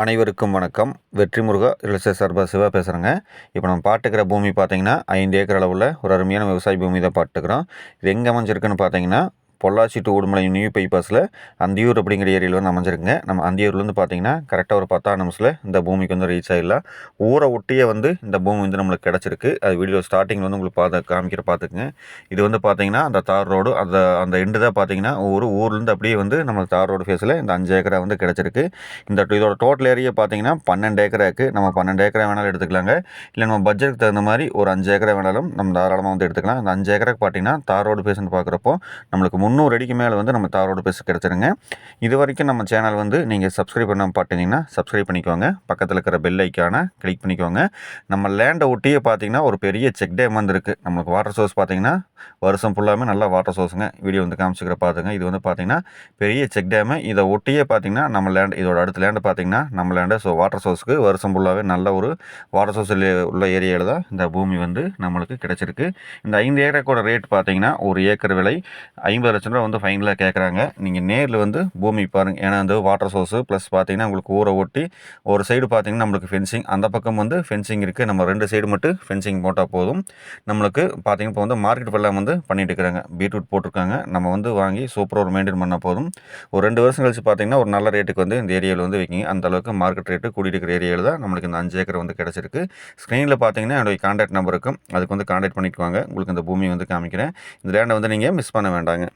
அனைவருக்கும் வணக்கம். வெற்றி முருகா ரிலச சிவா பேசுகிறேங்க இப்போ நம்ம பாட்டுக்கிற பூமி பார்த்தீங்கன்னா ஐந்து ஏக்கர் அளவில் ஒரு அருமையான விவசாய பூமி தான் பாட்டுக்கிறோம். இது எங்கே அமைஞ்சிருக்குன்னு பார்த்தீங்கன்னா பொள்ளாச்சி டு உடுமலை நியூ பைபாஸில் அந்தியூர் அப்படிங்கிற ஏரியாவில் வந்து அமைஞ்சிருக்குங்க. நம்ம அந்தியூர்லேருந்து பார்த்தீங்கன்னா கரெக்டாக ஒரு பத்தாம் நிமிஷத்தில் இந்த பூமிக்கு வந்து ரீச் ஆகிடலாம் ஊரை ஒட்டியே வந்து இந்த பூமி வந்து நம்மளுக்கு கிடச்சிருக்கு. அது வீடியோ ஸ்டார்டிங்கில் வந்து உங்களுக்கு பார்த்து காமிக்கிற பார்த்துக்குங்க இது வந்து பார்த்தீங்கன்னா அந்த தார் ரோடு அந்த அந்த எண்டு தான் பார்த்தீங்கன்னா ஒரு ஊர்லேருந்து அப்படியே வந்து நம்ம தார் ரோடு ஃபேஸில் இந்த அஞ்சு ஏக்கரா வந்து கிடச்சிருக்கு. இந்த இதோட டோட்டல் ஏரியா பார்த்தீங்கன்னா பன்னெண்டு ஏக்கரா இருக்குது நம்ம பன்னெண்டு ஏக்கரா வேணாலும் எடுத்துக்கலாங்க. இல்லை நம்ம பட்ஜெட்டுக்கு தகுந்த மாதிரி ஒரு அஞ்சு ஏக்கரா வேணாலும் நம்ம தாராளமாக வந்து எடுத்துக்கலாம். அந்த அஞ்சு ஏக்கராக்கு பார்த்தீங்கன்னா தார் ரோடு ஃபேஸ்னு பார்க்குறப்போ நம்மளுக்கு முந்நூறு அடிக்கு மேலே வந்து நம்ம தாரோடு பேச கிடச்சிருங்க. இது வரைக்கும் நம்ம சேனல் வந்து நீங்கள் சப்ஸ்கிரைப் பண்ண பார்த்தீங்கன்னா சப்ஸ்கிரைப் பண்ணிக்கோங்க. பக்கத்தில் இருக்கிற பெல் ஐக்கானை கிளிக் பண்ணிக்கோங்க. நம்ம லேண்டை ஒட்டியே பார்த்தீங்கன்னா ஒரு பெரிய செக் டேம் வந்து இருக்குது நம்மளுக்கு வாட்டர் சோர்ஸ் பார்த்தீங்கன்னா வருஷம் ஃபுல்லாமே நல்லா வாட்டர் சோர்ஸுங்க வீடியோ வந்து காமிச்சிக்கிற பார்த்துங்க இது வந்து பார்த்தீங்கன்னா பெரிய செக் டேமு இதை ஒட்டியே பார்த்தீங்கன்னா நம்ம லேண்ட் இதோட அடுத்த லேண்டு பார்த்தீங்கன்னா நம்ம லேண்டு ஸோ வாட்டர் சோர்ஸுக்கு வருஷம் ஃபுல்லாகவே நல்ல ஒரு வாட்டர் சோர்ஸ் உள்ள ஏரியாவில் தான் இந்த பூமி வந்து நம்மளுக்கு கிடச்சிருக்கு. இந்த ஐந்து ஏக்கரோட ரேட் பார்த்தீங்கன்னா ஒரு ஏக்கர் விலை ஐம்பது லட்சம் ரூபா வந்து ஃபைனலாக கேட்குறாங்க நீங்கள் நேரில் வந்து பூமி பாருங்கள் ஏன்னா வந்து வாட்டர் சோர்ஸு ப்ளஸ் பார்த்தீங்கன்னா உங்களுக்கு ஊரை ஒட்டி ஒரு சைடு பார்த்தீங்கன்னா நம்மளுக்கு ஃபென்சிங் அந்த பக்கம் வந்து ஃபென்சிங் இருக்குது நம்ம ரெண்டு சைடு மட்டும் ஃபென்சிங் போட்டால் போதும். நம்மளுக்கு பார்த்தீங்கன்னா இப்போ வந்து மார்க்கெட் வெள்ளம் வந்து பண்ணிட்டு இருக்கிறாங்க. பீட்ரூட் போட்டிருக்காங்க. நம்ம வந்து வாங்கி சூப்பராக ஒரு மெயின்டைன் பண்ணால் போதும். ஒரு ரெண்டு வருஷம் கழிச்சு பார்த்தீங்கன்னா ஒரு நல்ல ரேட்டுக்கு வந்து இந்த ஏரியாவில் வந்து வைக்கிங்க. அந்த அளவுக்கு மார்க்கெட் ரேட்டு கூட்டிகிட்டு இருக்கிற ஏரியாவில் தான் நம்மளுக்கு இந்த அஞ்சு ஏக்கர் வந்து கிடச்சிருக்கு. ஸ்க்ரீனில் பார்த்தீங்கன்னா என்னுடைய கான்டாக்ட் நம்பர் இருக்கும் அதுக்கு வந்து கான்டாக்ட் பண்ணிக்குவாங்க. உங்களுக்கு இந்த பூமி வந்து காமிக்கிறேன். இந்த லேண்டை வந்து நீங்கள் மிஸ் பண்ண வேண்டாங்க.